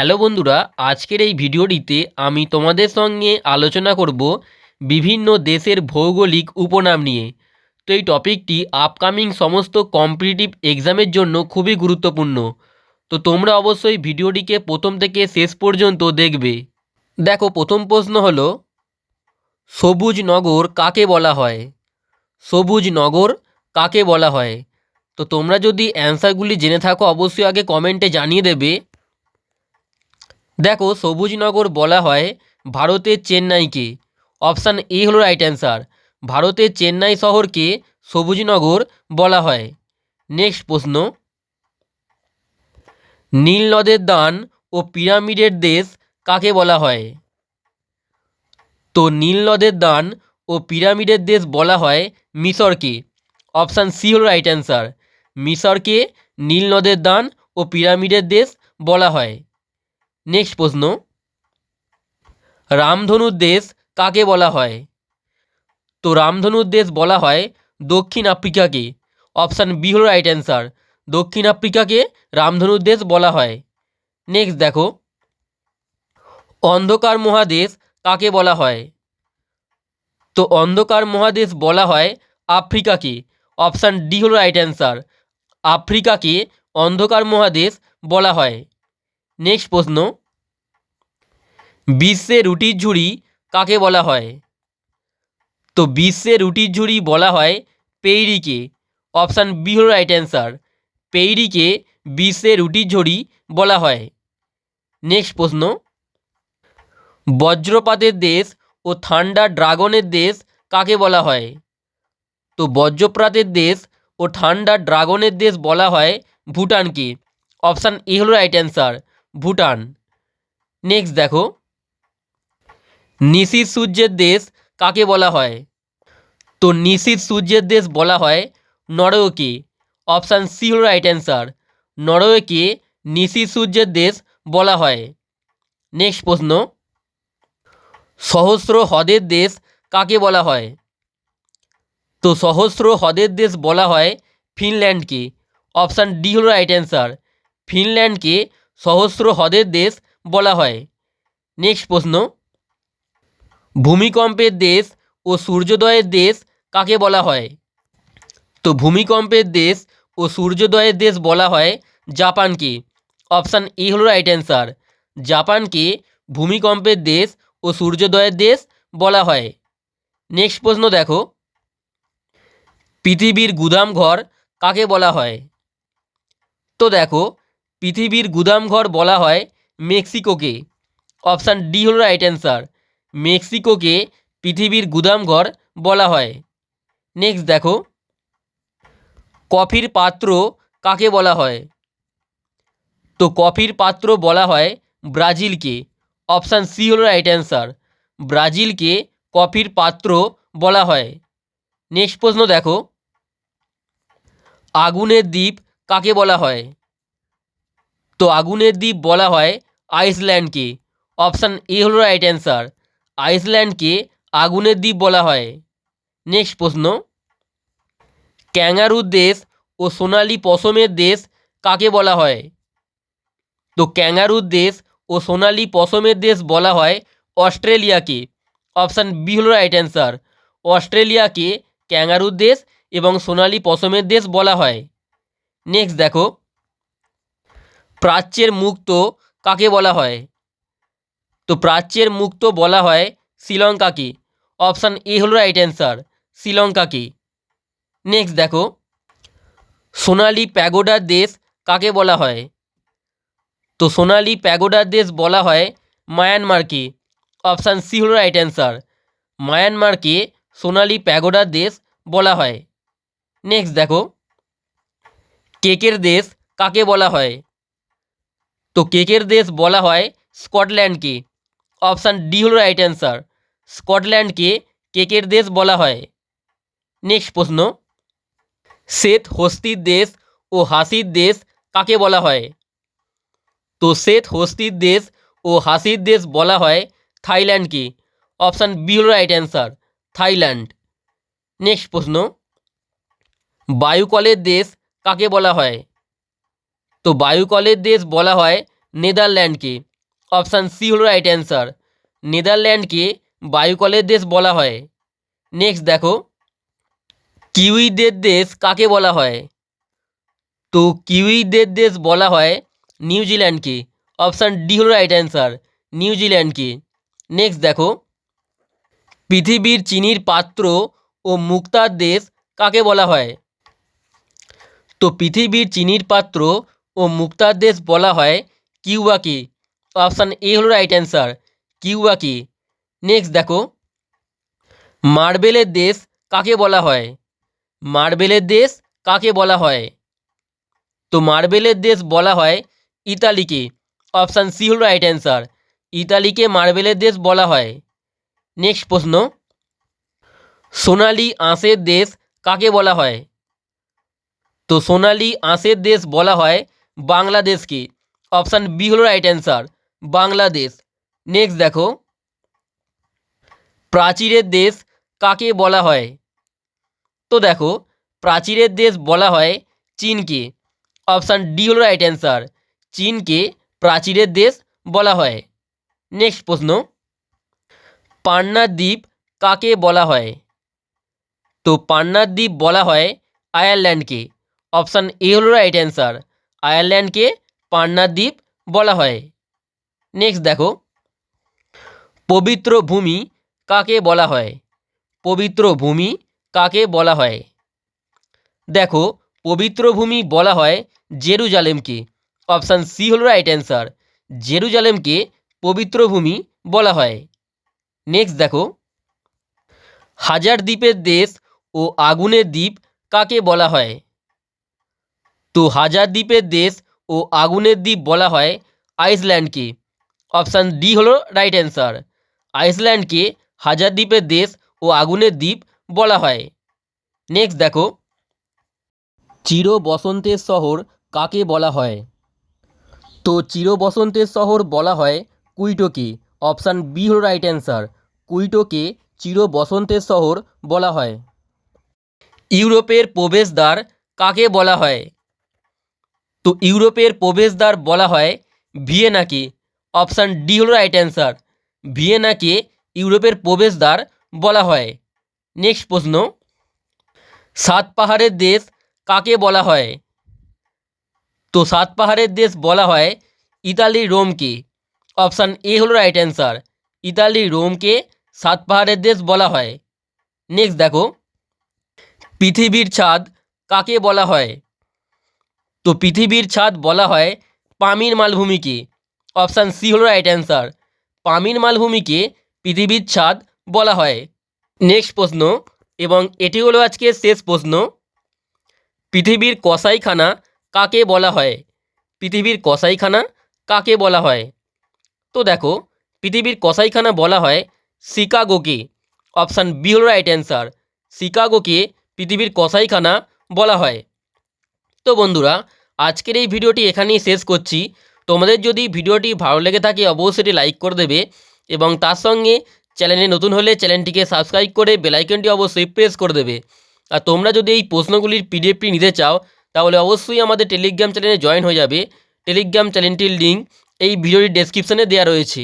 Hello বন্ধুরা, আজকের এই ভিডিওটিতে আমি তোমাদের সঙ্গে আলোচনা করব বিভিন্ন দেশের ভৌগোলিক উপনাম নিয়ে। তো এই টপিকটি আপকামিং সমস্ত কম্পিটিটিভ এক্সামের জন্য খুবই গুরুত্বপূর্ণ। তো তোমরা অবশ্যই ভিডিওটিকে প্রথম থেকে শেষ পর্যন্ত দেখবে। দেখো, প্রথম প্রশ্ন হলো, সবুজ নগর কাকে বলা হয়? সবুজ নগর কাকে বলা হয়? তো তোমরা যদি অ্যান্সারগুলি জেনে থাকো, অবশ্যই আগে কমেন্টে জানিয়ে দেবে দেখো, সবুজনগর বলা হয় ভারতের চেন্নাইকে। অপশান এ হলো রাইট অ্যান্সার ভারতের চেন্নাই শহরকে সবুজনগর বলা হয়। নেক্সট প্রশ্ন। নীল নদের দান ও পিরামিডের দেশ কাকে বলা হয়? তো নীল নদের দান ও পিরামিডের দেশ বলা হয় মিশরকে। অপশান সি হলো রাইট অ্যান্সার মিশরকে নীল নদের দান ও পিরামিডের দেশ বলা হয়। নেক্সট প্রশ্ন। রামধনুর দেশ কাকে বলা হয়? তো রামধনুর দেশ বলা হয় দক্ষিণ আফ্রিকাকে। অপশান বি হল রাইট অ্যান্সার দক্ষিণ আফ্রিকাকে রামধনুর দেশ বলা হয়। নেক্সট দেখো। অন্ধকার মহাদেশ কাকে বলা হয়? তো অন্ধকার মহাদেশ বলা হয় আফ্রিকাকে। অপশান ডি হল রাইট অ্যান্সার আফ্রিকাকে অন্ধকার মহাদেশ বলা হয়। নেক্সট প্রশ্ন। বিশ্বে রুটির ঝুড়ি কাকে বলা হয়? তো বিশ্বে রুটির ঝুড়ি বলা হয় পেইরিকে। অপশান বি হল রাইট অ্যান্সার। পেইরিকে বিশ্বে রুটির ঝুড়ি বলা হয়। নেক্সট প্রশ্ন। বজ্রপাতের দেশ ও ঠান্ডা ড্রাগনের দেশ কাকে বলা হয়? তো বজ্রপাতের দেশ ও ঠান্ডা ড্রাগনের দেশ বলা হয় ভুটানকে। অপশান এ হলো রাইট অ্যান্সার। ভুটান। নেক্সট দেখো। নিশীর সূর্যের দেশ কাকে বলা হয়? তো নিশীর সূর্যের দেশ বলা হয় নরওয়েকে। অপশান সি হল রাইট অ্যান্সার নরওয়েকে নিশীর সূর্যের দেশ বলা হয়। নেক্সট প্রশ্ন। সহস্র হ্রদের দেশ কাকে বলা হয়? তো সহস্র হ্রদের দেশ বলা হয় ফিনল্যান্ডকে। অপশান ডি হল রাইট অ্যান্সার ফিনল্যান্ডকে সহস্র হ্রদের দেশ বলা হয়। নেক্সট প্রশ্ন। ভূমিকম্পের দেশ ও সূর্যোদয়ের দেশ কাকে বলা হয়? তো ভূমিকম্পের দেশ ও সূর্যোদয়ের দেশ বলা হয় জাপানকে। অপশান এ হলো রাইট অ্যান্সার জাপানকে ভূমিকম্পের দেশ ও সূর্যোদয়ের দেশ বলা হয়। নেক্সট প্রশ্ন দেখো। পৃথিবীর গুদামঘর কাকে বলা হয়? তো দেখো পৃথিবীর গুদামঘর বলা হয় মেক্সিকোকে। অপশান ডি হল রাইট অ্যান্সার মেক্সিকোকে পৃথিবীর গুদামঘর বলা হয়। নেক্সট দেখো। কফির পাত্র কাকে বলা হয়? তো কফির পাত্র বলা হয় ব্রাজিলকে। অপশান সি হল রাইট অ্যান্সার ব্রাজিলকে কফির পাত্র বলা হয়। নেক্সট প্রশ্ন দেখো। আগুনের দ্বীপ কাকে বলা হয়? তো আগুনের দ্বীপ বলা হয় আইসল্যান্ডকে। অপশান এ হল রাইট অ্যান্সার আইসল্যান্ডকে আগুনের দ্বীপ বলা হয়। নেক্সট প্রশ্ন, ক্যাঙ্গারুর দেশ ও সোনালি পশমের দেশ কাকে বলা হয়? তো ক্যাঙ্গারুর দেশ ও সোনালি পশমের দেশ বলা হয় অস্ট্রেলিয়াকে। অপশান বি হল রাইট অ্যান্সার অস্ট্রেলিয়াকে ক্যাঙ্গারুর দেশ এবং সোনালি পশমের দেশ বলা হয়। নেক্সট দেখো প্রাচ্যের মুক্ত কাকে বলা হয়? তো প্রাচ্যের মুক্ত বলা হয় শ্রীলঙ্কাকে। অপশান এ হল রাইট অ্যান্সার শ্রীলঙ্কাকে। নেক্সট দেখো। সোনালি প্যাগোডার দেশ কাকে বলা হয়? তো সোনালি প্যাগোডার দেশ বলা হয় মায়ানমারকে। অপশান সি হল রাইট অ্যান্সার মায়ানমারকে সোনালি প্যাগোডার দেশ বলা হয়। নেক্সট দেখো। কেকের দেশ কাকে বলা হয়? তো কেকের দেশ বলা হয় স্কটল্যান্ডকে। অপশান ডি হল রাইট অ্যান্সার স্কটল্যান্ডকে কেকের দেশ বলা হয়। নেক্সট প্রশ্ন। শ্বেত হস্তির দেশ ও হাসির দেশ কাকে বলা হয়? তো শ্বেত হস্তির দেশ ও হাসির দেশ বলা হয় থাইল্যান্ডকে। অপশান বি হল রাইট অ্যান্সার থাইল্যান্ড। নেক্সট প্রশ্ন। বায়ুকলের দেশ কাকে বলা হয়? তো বায়ুকলের দেশ বলা হয় নেদারল্যান্ডকে। অপশান সি হলো রাইট অ্যান্সার নেদারল্যান্ডকে বায়ুকলের দেশ বলা হয়। নেক্সট দেখো। কিউইদের দেশ কাকে বলা হয়? তো কিউইদের দেশ বলা হয় নিউজিল্যান্ডকে অপশান ডি হলো রাইট অ্যান্সার নিউজিল্যান্ডকে নেক্সট দেখো। পৃথিবীর চিনির পাত্র ও মুক্তার দেশ কাকে বলা হয়? তো পৃথিবীর চিনির পাত্র ও মুক্তার দেশ বলা হয় কিউবাকে অপশান এ হলো রাইট অ্যান্সার কিউবাকে নেক্সট দেখো। মার্বেলের দেশ কাকে বলা হয়? মার্বেলের দেশ কাকে বলা হয়? তো মার্বেলের দেশ বলা হয় ইতালিকে। অপশান সি হল রাইট অ্যান্সার ইতালিকে মার্বেলের দেশ বলা হয়। নেক্সট প্রশ্ন। সোনালি আঁশের দেশ কাকে বলা হয়? তো সোনালি আঁশের দেশ বলা হয় বাংলাদেশকে। অপশান বি হল রাইট অ্যান্সার বাংলাদেশ। নেক্সট দেখো। প্রাচীরের দেশ কাকে বলা হয়? তো দেখো, প্রাচীরের দেশ বলা হয় চীনকে। অপশান ডি হল রাইট অ্যান্সার চীনকে প্রাচীরের দেশ বলা হয়। নেক্সট প্রশ্ন। পান্না দ্বীপ কাকে বলা হয়? তো পান্না দ্বীপ বলা হয় আয়ারল্যান্ডকে। অপশান এ হল রাইট অ্যান্সার আয়ারল্যান্ডকে পান্না দ্বীপ বলা হয়। নেক্সট দেখো। পবিত্র ভূমি কাকে বলা হয়? পবিত্র ভূমি কাকে বলা হয়? দেখো, পবিত্র ভূমি বলা হয় জেরুজালেমকে। অপশান সি হল রাইট অ্যান্সার জেরুজালেমকে পবিত্র ভূমি বলা হয়। নেক্সট দেখো। হাজার দ্বীপের দেশ ও আগুনের দ্বীপ কাকে বলা হয়? তো হাজার দ্বীপের দেশ ও আগুনের দ্বীপ বলা হয় আইসল্যান্ডকে। অপশান ডি হলো রাইট অ্যান্সার। আইসল্যান্ডকে হাজার দ্বীপের দেশ ও আগুনের দ্বীপ বলা হয়। নেক্সট দেখো। চির বসন্তের শহর কাকে বলা হয়? তো চির বসন্তের শহর বলা হয় কুইটোকে। অপশান বি হল রাইট অ্যান্সার। কুইটোকে চির বসন্তের শহর বলা হয়। ইউরোপের প্রবেশদ্বার কাকে বলা হয়? তো ইউরোপের প্রবেশদ্বার বলা হয় ভিয়েনাকে। অপশান ডি হল রাইট অ্যান্সার ভিয়েনাকে ইউরোপের প্রবেশদ্বার বলা হয়। নেক্সট প্রশ্ন। সাত পাহাড়ের দেশ কাকে বলা হয়? তো সাত পাহাড়ের দেশ বলা হয় ইতালির রোমকে। অপশান এ হলো রাইট অ্যান্সার ইতালির রোমকে সাত পাহাড়ের দেশ বলা হয়। নেক্সট দেখো। পৃথিবীর ছাদ কাকে বলা হয়? তো পৃথিবীর ছাদ বলা হয় পামির মালভূমিকে। অপশান সি হলো রাইট অ্যান্সার পামির মালভূমিকে পৃথিবীর ছাদ বলা হয়। নেক্সট প্রশ্ন, এবং এটি হলো আজকের শেষ প্রশ্ন। পৃথিবীর কসাইখানা কাকে বলা হয়? পৃথিবীর কসাইখানা কাকে বলা হয়? তো দেখো, পৃথিবীর কসাইখানা বলা হয় শিকাগোকে। অপশান বি হল রাইট অ্যান্সার শিকাগোকে পৃথিবীর কসাইখানা বলা হয়। তো বন্ধুরা, আজকের এই ভিডিওটি এখানেই শেষ করছি। তোমাদের যদি ভিডিওটি ভালো লেগে থাকে, অবশ্যই লাইক করে দেবে এবং তার সঙ্গে চ্যানেলে নতুন হলে চ্যানেলটিকে সাবস্ক্রাইব করে বেলাইকনটি অবশ্যই প্রেস করে দেবে। আর তোমরা যদি এই প্রশ্নগুলির পিডিএফটি নিতে চাও, তাহলে অবশ্যই আমাদের টেলিগ্রাম চ্যানেলে জয়েন হয়ে যাবে। টেলিগ্রাম চ্যানেলটির লিঙ্ক এই ভিডিওটির ডেসক্রিপশানে দেওয়া রয়েছে।